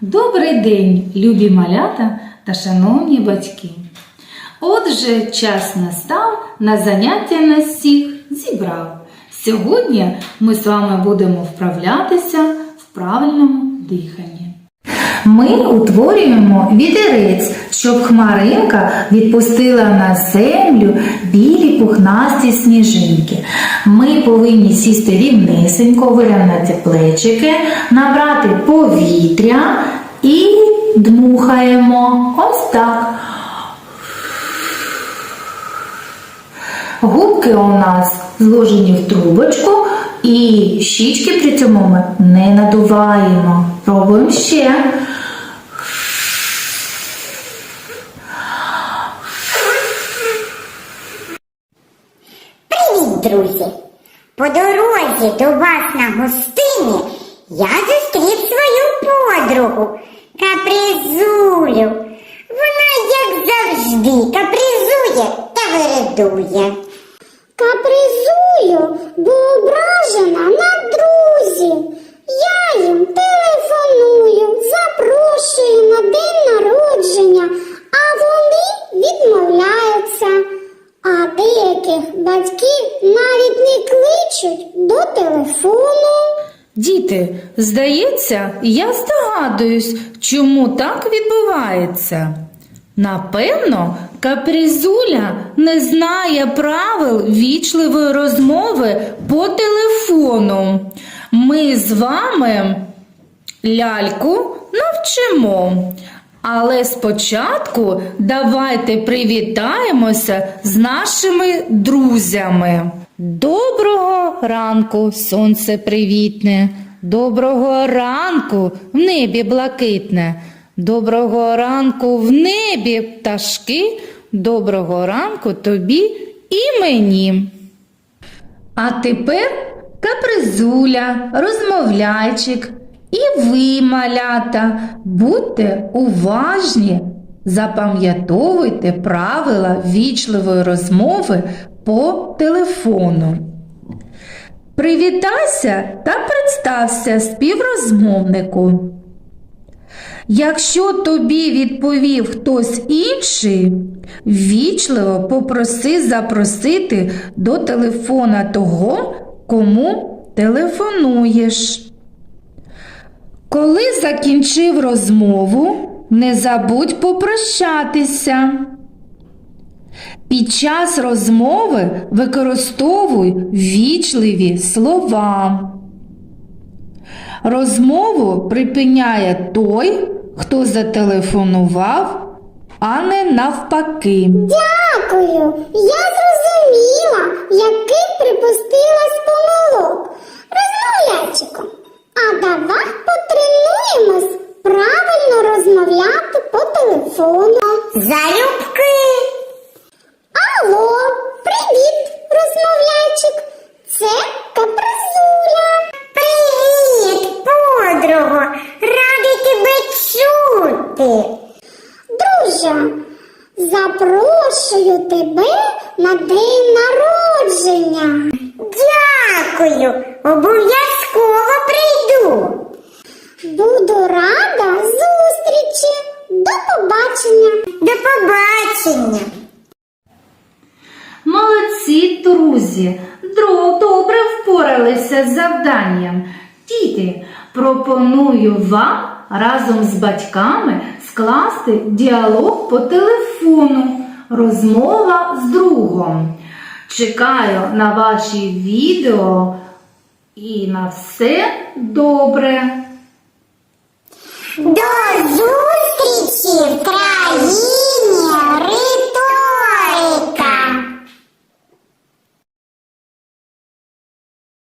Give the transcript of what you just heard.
Добрий день, любі малята та шановні батьки. Отже, час настав на заняття нас всіх зібрав. Сьогодні ми з вами будемо вправлятися в правильному диханні. Ми утворюємо вітерець, щоб хмаринка відпустила на землю білі пухнасті сніжинки. Ми повинні сісти рівнесенько, вирівняти плечики, набрати повітря і дмухаємо. Ось так. Губки у нас зложені в трубочку і щічки при цьому ми не надуваємо. Пробуємо ще. Друзі! По дорозі до вас на гостині я зустрів свою подругу капризулю. Вона, як завжди, капризує та виридує. Капризую, бо ображена на кличуть до телефону. Діти, здається, я здогадуюсь, чому так відбувається. Напевно, капризуля не знає правил вічливої розмови по телефону. Ми з вами ляльку навчимо. Але спочатку давайте привітаємося з нашими друзями. Доброго ранку, сонце привітне, доброго ранку в небі блакитне, доброго ранку в небі пташки, доброго ранку тобі і мені. А тепер капризуля, розмовляйчик і ви, малята, будьте уважні, запам'ятовуйте правила вічливої розмови по телефону. Привітайся та представся співрозмовнику. Якщо тобі відповів хтось інший, вічливо попроси запросити до телефона того, кому телефонуєш. Коли закінчив розмову, не забудь попрощатися. Під час розмови використовуй вічливі слова. Розмову припиняє той, хто зателефонував, а не навпаки. Дякую, я зрозуміла, яких припустилась помилок. Розмовлячиком. А давай потренуємось правильно розмовляти по телефону. Залюбки! Чути! Друже, запрошую тебе на день народження. Дякую! Обов'язково прийду! Буду рада зустрічі. До побачення. До побачення! Молодці, друзі, добре впоралися з завданням. Діти, пропоную вам разом з батьками скласти діалог по телефону. Розмова з другом. Чекаю на ваші відео і на все добре. До зустрічі